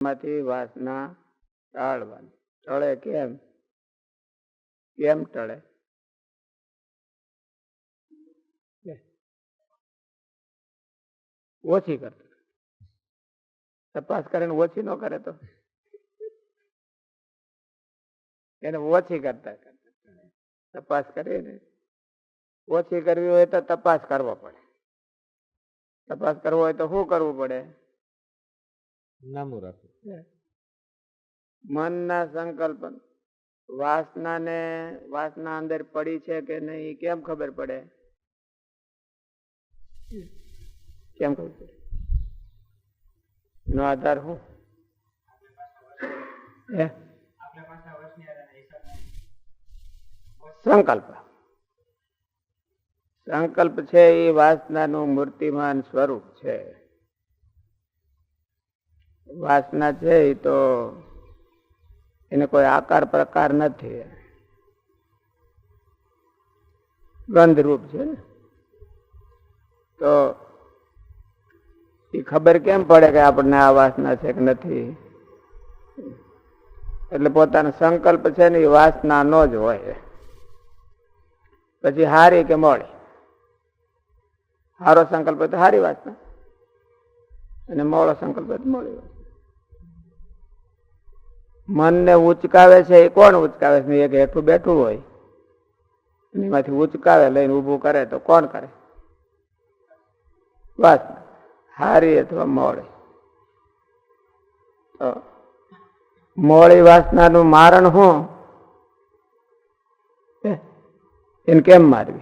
માંથી વાસના ટાળવાની ટળે કેમ? કેમ ટળે ઓછી કરતા તપાસ કરીને ઓછી ન કરે તો? એને ઓછી કરતા કરતા તપાસ કરીને ઓછી કરવી હોય તો તપાસ કરવો પડે. તપાસ કરવો હોય તો શું કરવું પડે? નામું રાખવું. મનના સંકલ્પ વાસના ને વાસના અંદર પડી છે કે નહીં કેમ ખબર પડે? કેમ ખબર પડે? નો આધાર શું હે? સંકલ્પ. સંકલ્પ છે એ વાસનાનું મૂર્તિમાન સ્વરૂપ છે. વાસના છે એ તો એને કોઈ આકાર પ્રકાર નથી. ગંધરૂપ છે તો એ ખબર કેમ પડે કે આપણને આ વાસના છે કે નથી? એટલે પોતાનો સંકલ્પ છે ને એ વાસના નો જ હોય. પછી હારી કે મોડી? હારો સંકલ્પ તો હારી વાસના. અને મોડો સંકલ્પ તો મોડી વાસના. મનને ઉચકાવે છે એ કોણ ઉચકાવે છે? એક હેઠું બેઠું હોય. એમાંથી ઉચકાવે, લઈને ઊભું કરે તો કોણ કરે? બસ. હારી અથવા મોડી તો મોડી વાસનાનું મારણ શું એને કેમ મારવી?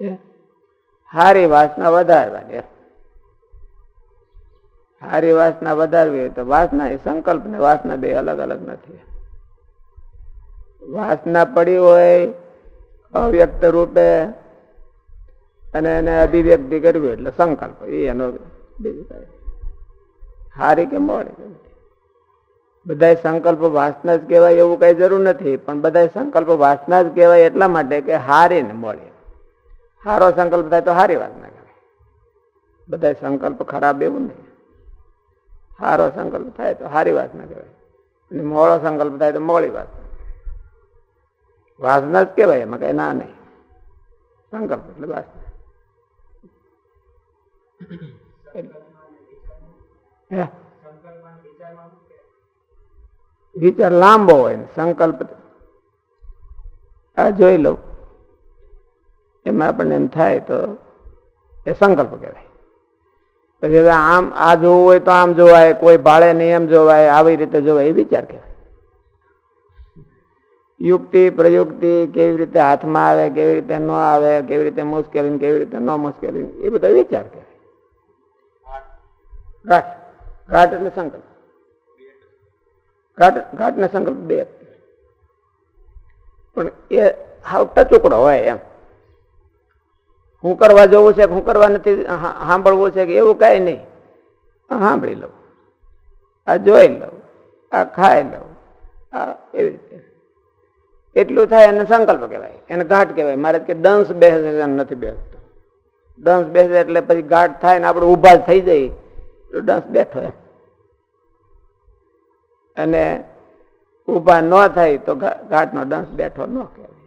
હે? હારી વાસના વધારવાની. હારી વાસના વધારવી હોય તો વાસના એ સંકલ્પ ને વાસના બે અલગ અલગ નથી. વાસના પડી હોય, અવ્યક્ત રૂપે અને એને અભિવ્યક્તિ કરવી એટલે સંકલ્પ, એ એનો હારી કે મોડી બધા સંકલ્પ વાસના જ કહેવાય એવું કઈ જરૂર નથી, પણ બધા સંકલ્પ વાસના જ કહેવાય એટલા માટે કે હારી ને મોડી. હારો સંકલ્પ થાય તો હારી વાસના કહેવાય બધા સંકલ્પ ખરાબ એવું નહીં. સારો સંકલ્પ થાય તો સારી વાસના કહેવાય. અને મોળો સંકલ્પ થાય તો મોળી વાસના વાસના જ કહેવાય એમાં કઈ ના નહીં. સંકલ્પ એટલે વાસના? વિચાર લાંબો હોય ને સંકલ્પ. આ જોઈ લઉં. એમાં આપણને એમ થાય તો એ સંકલ્પ કહેવાય. પછી હવે આમ, આ જોવું હોય તો આમ જોવાય, કોઈ ભાડે નહીં એમ જોવાય, આવી રીતે જોવાય, એ વિચાર કહેવાય. યુક્તિ, પ્રયુક્તિ, કેવી રીતે હાથમાં આવે, કેવી રીતે ન આવે, કેવી રીતે મુશ્કેલી ને કેવી રીતે ન મુશ્કેલી એ બધા વિચાર કહેવાય. ઘાટ ઘાટ એટલે સંકલ્પ. ઘાટ ઘાટ ને સંકલ્પ બે. જ. પણ એ હાવ ટચુકડો હોય એમ. હું કરવા જવું છે કે હું કરવા નથી સાંભળવું છે કે એવું કઈ નહીં. સાંભળી લઉં. આ જોઈ લઉં. આ ખાઈ લઉં. આ એવી રીતે. એટલું થાય એને સંકલ્પ કહેવાય. એને ઘાટ કહેવાય. મારે કે દંશ બેસે નથી બેસતો. દંશ બેસે એટલે પછી ઘાટ થાય ને આપણે ઊભા થઈ જઈએ. તો દંશ બેઠો અને ઊભા ન થાય તો ઘાટનો દંશ બેઠો ન કહેવાય.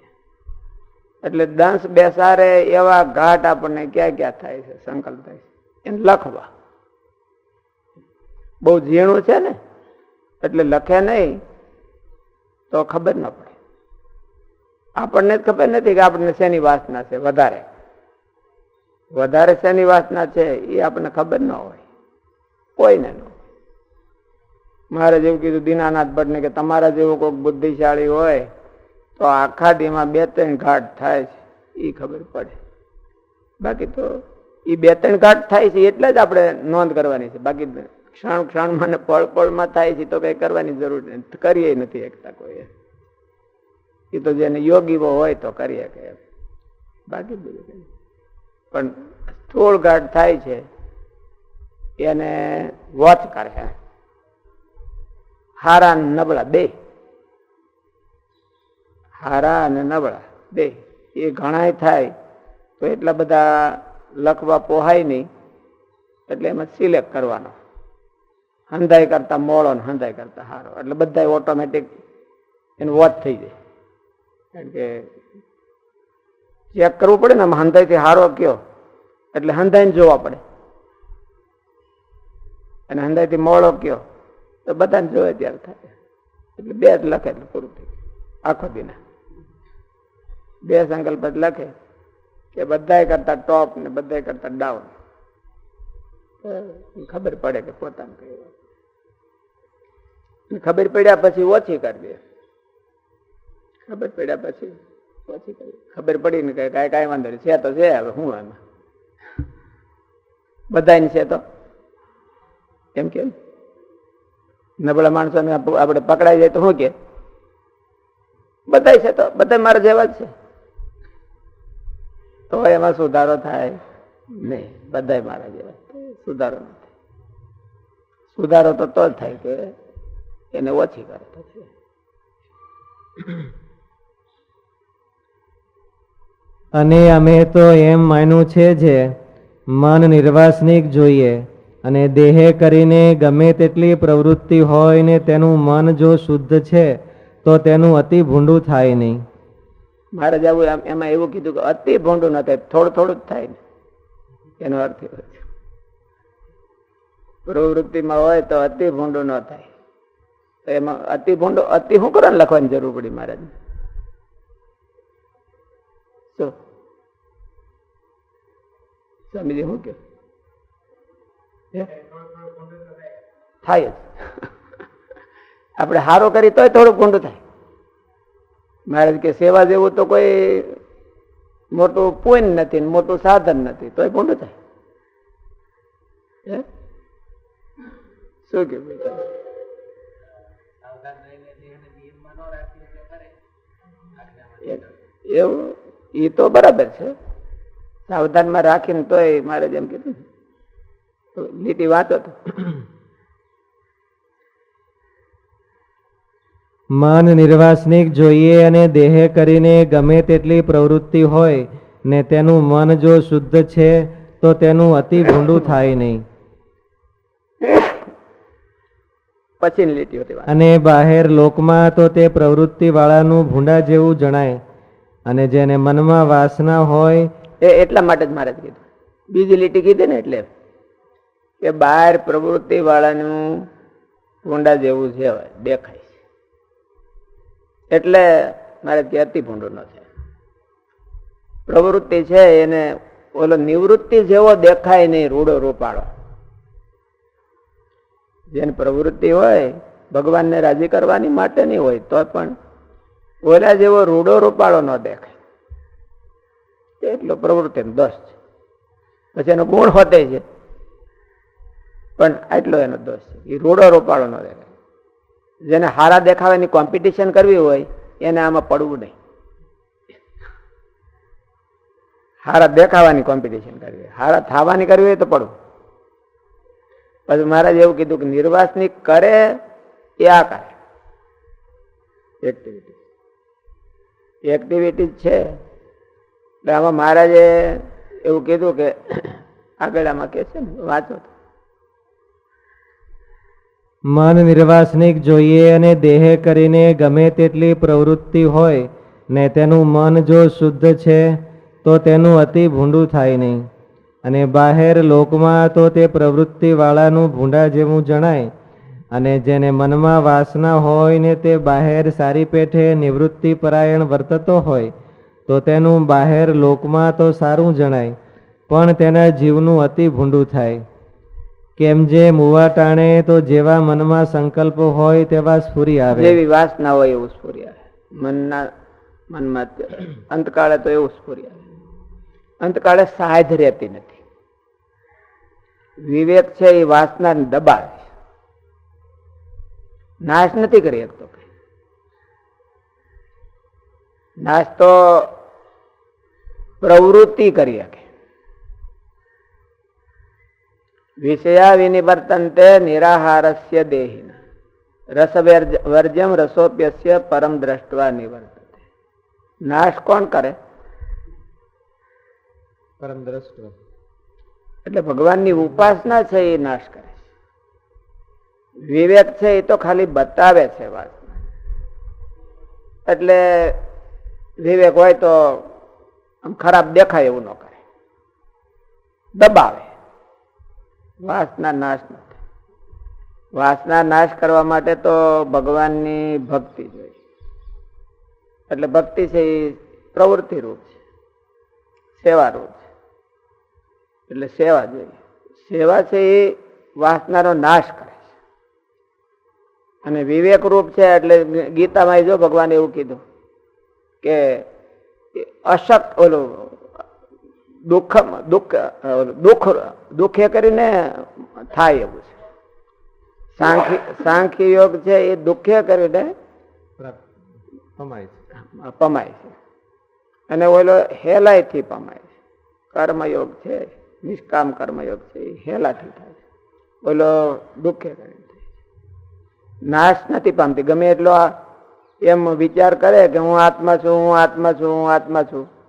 એટલે દંશ બેસારે એવા ઘાટ આપણને ક્યાં ક્યાં થાય છે, સંકલ્પ થાય છે. એને લખવા. બહુ ઝીણું છે ને, એટલે લખે નહીં તો ખબર ન પડે. આપણને જ ખબર નથી કે આપણને શેની વાસના છે, વધારે. વધારે શેની વાસના છે, એ આપણને ખબર ન હોય. કોઈને ન. મારે જેવું કીધું દીનાનાથ ભટ્ટને કે તમારા જેવો કોઈક બુદ્ધિશાળી હોય તો આખા દીમાં બે ત્રણ ઘાટ થાય છે એ ખબર પડે. બાકી તો એ બે ત્રણ ઘાટ થાય છે એટલે જ આપણે નોંધ કરવાની છે. બાકી ક્ષણ ક્ષણમાં પળ પળમાં થાય છે તો કઈ કરવાની જરૂર નથી કરીએ નથી એકતા કોઈ. એ તો જેને યોગીઓ હોય તો કરીએ કે. બાકી બધું પણ સ્થૂળ ઘાટ થાય છે, એને વોચ કરે. હારા નબળા બે. હારા અને નબળા. બે એ ઘણાય થાય તો એટલા બધા લખવા પોહાય નહીં. એટલે એમાં સિલેક્ટ કરવાનો. હંધાઈ કરતા મોળો ને હંધાઈ કરતા હારો. એટલે બધા ઓટોમેટિક એનું વોચ થઈ જાય. કારણ કે ચેક કરવું પડે ને આમ હંધાઈથી હારો કયો. એટલે હંધાઈને જોવા પડે. અને હંધાઈથી મોળો કયો. તો બધાને જોવે ત્યારે થાય. એટલે બે જ લખે એટલે પૂરું થઈ આખો દિના. બે સંકલ્પ જ લખે કે બધાય કરતા ટોપ ને બધાય કરતા ડાઉન ખબર પડે કે પોતાનું કઈ ખબર પડ્યા પછી ઓછી કરવી ખબર પડ્યા પછી ઓછી કરવી ખબર પડી ને કઈ કાંઈ વાંધો નહીં છે તો છે હવે હું એમાં બધાને છે તો? એમ કેમ નબળા માણસોને આપણે પકડાઈ જાય તો શું કે? બધાય છે તો? બધા મારા જેવા જ છે. તો એમાં સુધારો થાય? નહીં, બધાય મારા જેવા. સુધારો નથી. સુધારો તો તો જ થાય કે એને ઓછી કરે પછી અને અમે તો એમ માન્યું છે જે, મન નિર્વાસનિક જોઈએ અને દેહે કરીને ગમે તેટલી પ્રવૃત્તિ હોય ને તેનું મન જો શુદ્ધ છે, તો તેનું અતિ ભૂંડું થાય નહીં. મારે આવું એમ- એવું કીધું કે અતિ ભોંડું ન થાય, થોડું થોડું થાય ને. એનો અર્થ એવો છે. પ્રવૃત્તિમાં હોય તો અતિ ભોંડું ન થાય. તો એમાં અતિ ભોંડો, અતિ શું કરો લખવાની જરૂર પડી મહારાજ? શું? સ્વામીજી શું કે? થાય જ. આપણે હારો કરી તોય થોડું ભૂંડું થાય. મહારાજ કે સેવા જેવું તો કોઈ મોટું પુણ્ય નથી મોટું સાધન નથી, તોય ભૂંડું થાય? શું કે એવું? એ તો બરાબર છે. સાવધાનમાં રાખીને તોય મારે જેમ કીધું લીટી વાંચો તો. મન નિર્વાસનિક જોઈએ અને દેહે કરીને ગમે તેટલી પ્રવૃત્તિ હોય ને તેનું મન જો શુદ્ધ છે તો તેનું અતિ ભૂંડું થાય નહીં. અને બહાર લોકમાં તો તે પ્રવૃત્તિ વાળાનું ભૂંડા જેવું જણાય. અને જેને મનમાં વાસના હોય એ એટલા માટે જ મારે કીધું. બીજી લીટી કીધી ને એટલે. કે બહાર પ્રવૃત્તિ વાળાનું ભૂંડા જેવું છે દેખાય. એટલે મારે ત્યારથી ભૂંડું ન થાય પ્રવૃત્તિ છે એને ઓલો નિવૃત્તિ જેવો દેખાય નહીં, રૂડો રૂપાળો. જેની પ્રવૃત્તિ હોય, ભગવાનને રાજી કરવાની માટેની હોય, તો પણ ઓલા જેવો રૂડો રૂપાળો ન દેખાય. એટલો પ્રવૃત્તિનો દોષ છે. પછી એનો ગુણ હોતે છે. પણ આટલો એનો દોષ છે. એ રૂડો રૂપાળો ન દેખાય. જેને હારા દેખાવાની કોમ્પિટિશન કરવી હોય, એને આમાં પડવું નહીં. હારા દેખાવાની કોમ્પિટિશન કરવી. હારા થાવાની કરવી હોય તો પડવું. પછી મહારાજ એવું કીધું કે નિર્વાસની કરે એ આ કરે. એક્ટિવિટી એક્ટિવિટી છે. એટલે આમાં મહારાજે એવું કીધું કે આગળ આમાં કે છે ને, વાંચો. મન નિર્વાસનિક જોઈએ અને દેહ કરીને ગમે તેટલી પ્રવૃત્તિ હોય, ને તેનું મન જો શુદ્ધ છે, તો તેનું અતિ ભૂંડું થાય નહીં. અને બહાર લોકમાં તો તે પ્રવૃત્તિવાળાનું ભૂંડા જેવું જણાય, અને જેને મનમાં વાસના હોય ને તે બહાર સારી પેઠે નિવૃત્તિ પરાયણ વર્તતો હોય, તો તેનું બહાર લોકમાં તો સારું જણાય, પણ તેના જીવનું અતિ ભૂંડું થાય. કેમ જે મુવા ટાણે તો જેવા મનમાં સંકલ્પ હોય તેવા સ્ફુરી આવે. જેવી વાસના હોય એવું સ્ફુરી આવે. મનના મનમાં અંતકાળે તો એવું સ્ફુરી આવે. અંતકાળે સાધ રહેતી નથી. વિવેક છે એ વાસના દબાવે નાશ નથી કરી શકતો. નાશ તો પ્રવૃત્તિ કરી શકે. વિષયા વિનિવર્તન્તે નિરાહારસ્ય દેહિન રસ વર્જ- વર્જ્યમ રસોપ્યસ્ય પરમ દ્રષ્ટવા નિવર્તતે નાશ કોણ કરે પરમ દ્રષ્ટ એટલે ભગવાનની ઉપાસના છે એ નાશ કરે છે। વિવેક છે એ તો ખાલી બતાવે છે વાત. એટલે વિવેક હોય તો આમ ખરાબ દેખાય એવું ન કરે। દબાવે। વાસના નાશ વાસના નાશ કરવા માટે તો ભગવાનની ભક્તિ જોઈએ. એટલે ભક્તિ છે એ પ્રવૃત્તિ રૂપ છે. સેવા રૂપ છે. એટલે સેવા જોઈએ. સેવા છે એ વાસનાનો નાશ કરે છે. અને વિવેક રૂપ છે એટલે ગીતામાં જો ભગવાને એવું કીધું કે અશક્ત ઓલું દુઃખ દુઃખ દુઃખ દુઃખે કરીને થાય એવું છે. સાંખી સાંખી યોગ છે એ દુઃખે કરીને પમાય છે. અને ઓલો હેલાઈથી પમાય છે. કર્મયોગ છે નિષ્કામ કર્મયોગ છે એ હેલાથી થાય છે. ઓલો દુઃખે કરીને નાશ નથી પામતી. ગમે એટલો એમ વિચાર કરે કે હું આત્મા છું હું આત્મા છું હું આત્મા છું.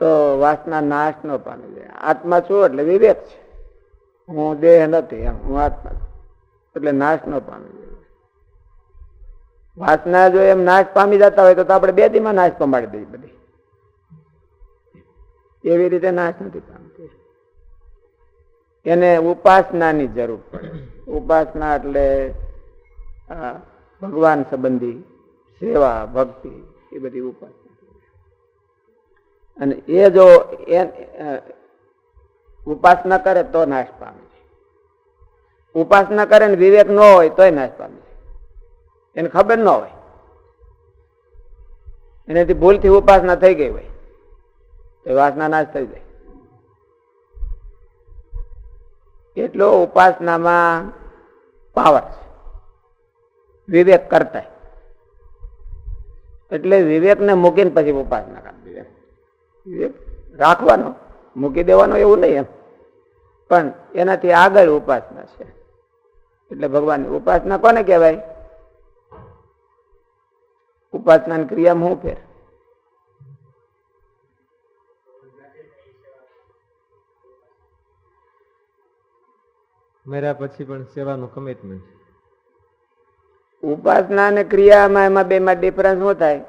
તો વાસના નાશ ન પામી જાય. આત્મા છું એટલે વિવેક છે. હું દેહ નથી હું આત્મા એટલે નાશ ન પામી વાસના જો એમ નાશ પામી જતા હોય તો આપણે બે દીમાં નાશ પમાડી દઈએ બધી. એવી રીતે નાશ નથી પામતી. એને ઉપાસનાની જરૂર પડે. ઉપાસના એટલે ભગવાન સંબંધી સેવા, ભક્તિ, એ બધી ઉપાસના. અને એ જો એ ઉપાસના કરે તો નાશ પામે છે. ઉપાસના કરે ને વિવેક ન હોય તોય નાશ પામે છે. એને ખબર ન હોય. એનાથી ભૂલથી ઉપાસના થઈ ગઈ હોય, તો વાસના નાશ થઈ જાય. એટલો ઉપાસનામાં પાવર છે. વિવેક કરતા. એટલે વિવેકને મૂકીને પછી ઉપાસના વિવેક રાખવાનો મૂકી દેવાનો એવું નહીં એમ. પણ એનાથી આગળ ઉપાસના છે. એટલે ભગવાનની ઉપાસના કોને કહેવાય? ઉપાસનાની ક્રિયામાં હું ફેર? મર્યા પછી પણ સેવાનું કમિટમેન્ટ ઉપાસના અને ક્રિયામાં એમાં બેમાં ડિફરન્સ શું થાય.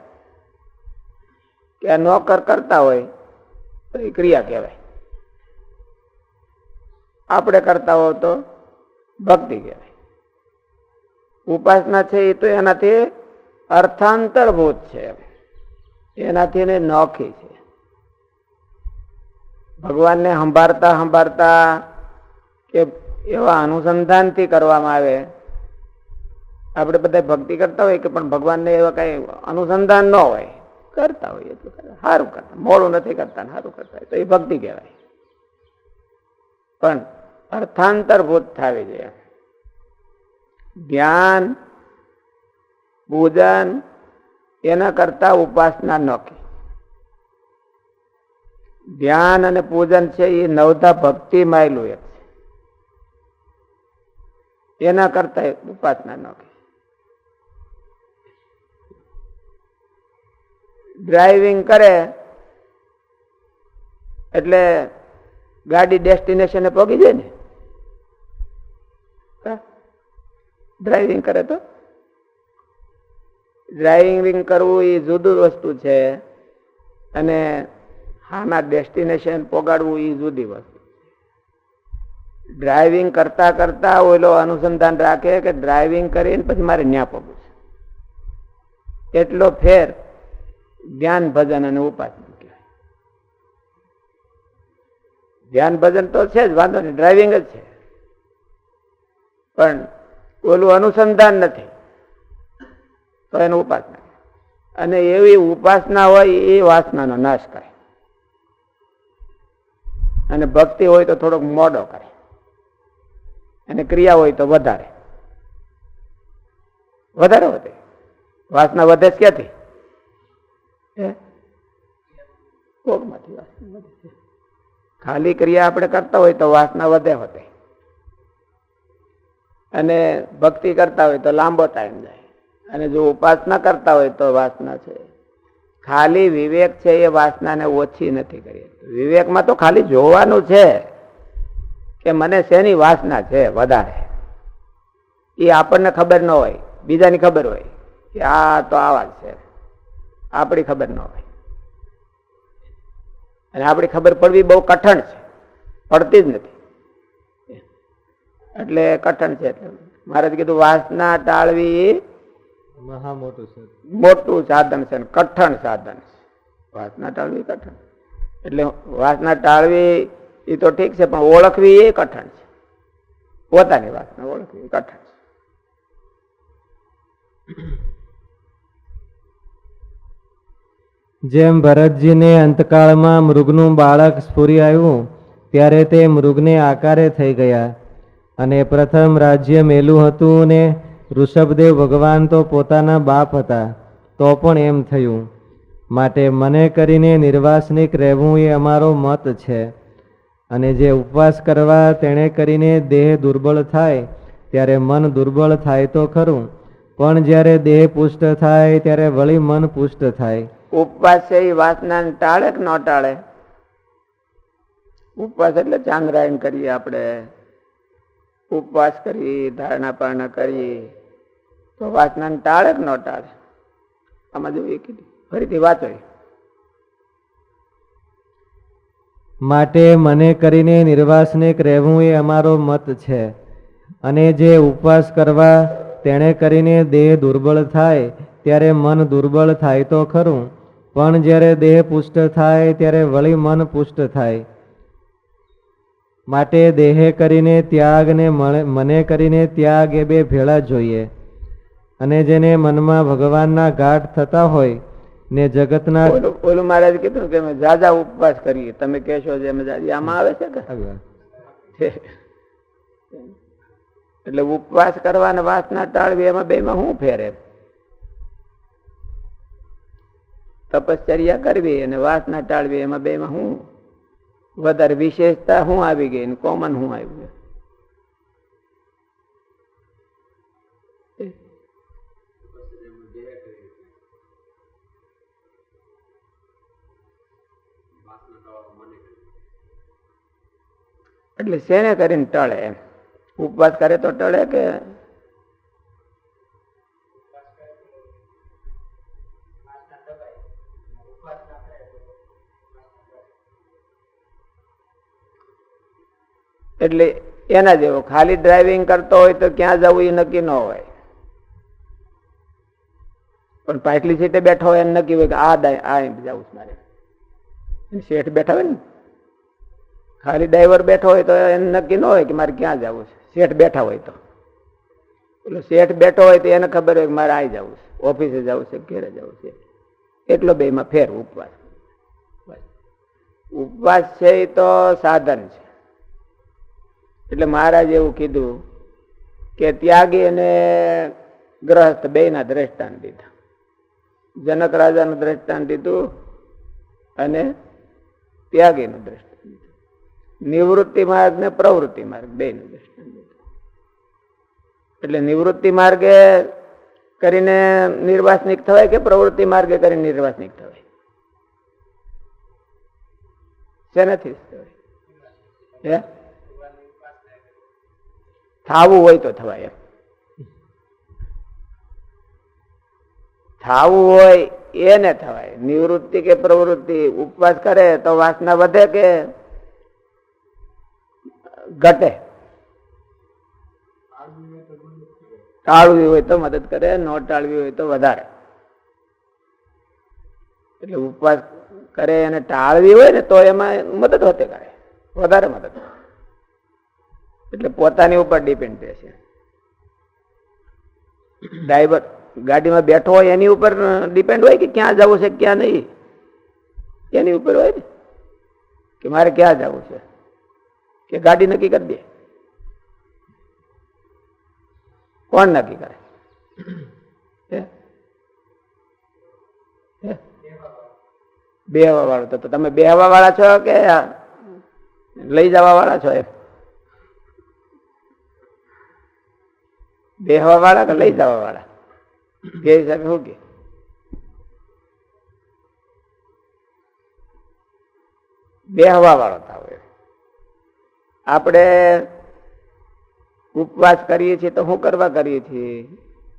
કે આ નોકર કરતા હોય, તો એ ક્રિયા કહેવાય. આપણે કરતા હો તો ભક્તિ કહેવાય. ઉપાસના છે એ તો એનાથી અર્થાંતરભૂત છે. એનાથી એને નોખી છે. ભગવાનને સંભાળતા સંભાળતા કે એવા અનુસંધાનથી કરવામાં આવે, આપણે બધા ભક્તિ કરતા હોય કે પણ ભગવાનને એવા કઈ અનુસંધાન ન હોય. કરતા હોય એટલું. સારું કરતા. મોડું નથી કરતા સારું કરતા તો એ ભક્તિ કહેવાય. પણ અર્થાંતરભૂત થવી જોઈએ. જ્ઞાન, પૂજન, એના કરતા ઉપાસના નોખી ધ્યાન અને પૂજન છે એ નવધા ભક્તિ માયલું એક છે. એના કરતા ઉપાસના નોખી ડ્રાઇવિંગ કરે, એટલે ગાડી ડેસ્ટિનેશને પહોંચી જાય ને. ડ્રાઇવિંગ કરે તો? ડ્રાઇવિંગ કરવું એ જુદું વસ્તુ છે અને હાના ડેસ્ટિનેશન પોગાડવું એ જુદી વસ્તુ ડ્રાઇવિંગ કરતા કરતા ઓલો અનુસંધાન રાખે કે ડ્રાઇવિંગ કરીને પછી મારે ન્યા પગવું છે. એટલો ફેર ધ્યાન, ભજન અને ઉપાસના કહેવાય. ધ્યાન, ભજન તો છે જ, વાંધો નહીં ડ્રાઇવિંગ જ છે. પણ ઓલું અનુસંધાન નથી. તો એનું ઉપાસના અને એવી ઉપાસના હોય, એ વાસનાનો નાશ કરે. અને ભક્તિ હોય તો થોડોક મોડો કરે. અને ક્રિયા હોય તો વધારે. વધારે વધે. વાસના વધે જ ક્યાંથી? હે? ભોગમાંથી વાસના. ખાલી ક્રિયા આપણે કરતા હોય તો વાસના વધે વધે. અને ભક્તિ કરતા હોય તો લાંબો ટાઈમ જાય. અને જો ઉપાસના કરતા હોય તો વાસના છે. ખાલી વિવેક છે એ વાસનાને ઓછી નથી કરી વિવેકમાં તો ખાલી જોવાનું છે કે મને શેની વાસના છે વધારે. એ આપણને ખબર ન હોય. બીજાની ખબર હોય. કે આ તો આવા છે. આપણી ખબર ન હોય. અને આપણી ખબર પડવી બહુ કઠણ છે. પડતી જ નથી. એટલે કઠણ છે એટલે. મહારાજ કીધું વાસના ટાળવી મોટું સાધન છે ને કઠણ સાધન છે. વાસના ટાળવી કઠણ. એટલે વાસના ટાળવી એ તો ઠીક છે પણ ઓળખવી એ કઠણ છે. પોતાની વાસના ઓળખવી કઠણ છે. જેમ ભરતજીને અંતકાળમાં મૃગનું બાળક સ્ફુરી આવ્યું, ત્યારે તે મૃગને આકારે થઈ ગયા. અને પ્રથમ રાજ્ય મેલું હતું ને ઋષભદેવ ભગવાન તો પોતાના બાપ હતા, તો પણ એમ થયું. માટે મને કરીને નિર્વાસનિક રહેવું એ અમારો મત છે. અને જે ઉપવાસ કરવા તેણે કરીને દેહ દુર્બળ થાય, ત્યારે મન દુર્બળ થાય તો ખરું. પણ જ્યારે દેહ પુષ્ટ થાય, ત્યારે વળી મન પુષ્ટ થાય. ઉપવાસ છે એ વાસનાને ટાળે કે ન ટાળે? ઉપવાસ એટલે ચાંદ્રાયણ કરીએ આપણે. ઉપવાસ કરી ધારણા પારણા કરી તો વાસનાને ટાળે કે ન ટાળે? આમાં જોઈએ કીધું. ફરીથી વાંચો. માટે મને કરીને નિર્વાસનિક રહેવું એ અમારો મત છે. અને જે ઉપવાસ કરવા તેણે કરીને દેહ દુર્બળ થાય, ત્યારે મન દુર્બળ થાય તો ખરું. પણ જ્યારે દેહ પુષ્ટ થાય ત્યારે વળી મન પુષ્ટ થાય. માટે દેહે કરીને ત્યાગ ને મને- કરીને ત્યાગ એ બે ભેળા જોઈએ. અને જેને મનમાં ભગવાનના ઘાટ થતા હોય ને જગતના ઓલું મહારાજ કીધું કે અમે ઝાઝા ઉપવાસ કરીએ. તમે કહેશો જે અમે આમાં આવે છે કે? એટલે ઉપવાસ કરવા અને વાસના ટાળવી એમાં બેમાં શું ફેર? તપશ્ચર્યા કરવી અને વાસના ટાળવી, એમાં બેમાં હું વધારે વિશેષતા હું આવી ગઈ કોમન શું આવ્યું એટલે શેને કરીને ટળે ઉપવાસ કરે તો ટળે કે એટલે એના જેવો ખાલી ડ્રાઇવિંગ કરતો હોય તો ક્યાં જવું એ નક્કી ન હોય. પણ પાટલી સીટે બેઠો હોય એમ નક્કી હોય કે આ આ જવું છે મારે. શેઠ બેઠા હોય ને, ખાલી ડ્રાઈવર બેઠો હોય તો એને નક્કી ન હોય કે મારે ક્યાં જવું છે. શેઠ બેઠા હોય તો. એટલે શેઠ બેઠો હોય તો એને ખબર હોય કે મારે આવી જવું છે, ઓફિસે જવું છે, ઘેરે જવું છે. એટલો બેમાં ફેર ઉપવાસ. ઉપવાસ છે એ તો સાધન છે. એટલે મહારાજ એવું કીધું કે ત્યાગી અને ગ્રહસ્થ બેયના દ્રષ્ટાંત દીધા. જનક રાજાનું દ્રષ્ટાંત દીધું અને ત્યાગીનું દ્રષ્ટાંત દીધું. નિવૃત્તિ માર્ગ ને પ્રવૃત્તિ માર્ગ બેયનું દ્રષ્ટાંત દીધું. એટલે નિવૃત્તિ માર્ગે કરીને નિર્વાસનિક થવાય કે પ્રવૃત્તિ માર્ગે કરીને નિર્વાસનિક થવાય? શેનાથી હે? થાવું હોય તો થવાય એમ. થાવું હોય એને થવાય. નિવૃત્તિ કે પ્રવૃત્તિ ઉપવાસ કરે તો વાસના વધે કે ઘટે? ટાળવી હોય તો મદદ કરે, ન ટાળવી હોય તો વધારે. એટલે ઉપવાસ કરે અને ટાળવી હોય ને તો એમાં મદદ હોતે કરે. વધારે મદદ. એટલે પોતાની ઉપર ડિપેન્ડ રહેશે ડ્રાઈવર ગાડીમાં બેઠો હોય એની ઉપર ડિપેન્ડ હોય કે ક્યાં જવું છે, ક્યાં નહીં? એની ઉપર હોય ને? કે મારે ક્યાં જવું છે? કે ગાડી નક્કી કરી દે. કોણ નક્કી કરે? હે? હવા વાળો તો તમે તમે બેહવા વાળા છો કે લઈ જવા વાળા છો એમ? બેહવા વાળા કે લઈ જવા વાળા બે હિસાબે શું કે? બેહવા વાળો તાવ. આપણે ઉપવાસ કરીએ છીએ તો શું કરવા કરીએ છીએ?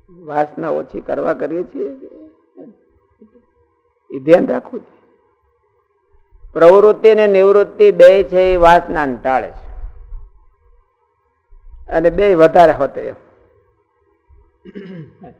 વાસના ઓછી કરવા કરીએ છીએ? એ ધ્યાન રાખવું પ્રવૃત્તિ ને નિવૃત્તિ બે છે, એ વાસના ટાળે છે. અને બે વધારે હોતે એમ. 哎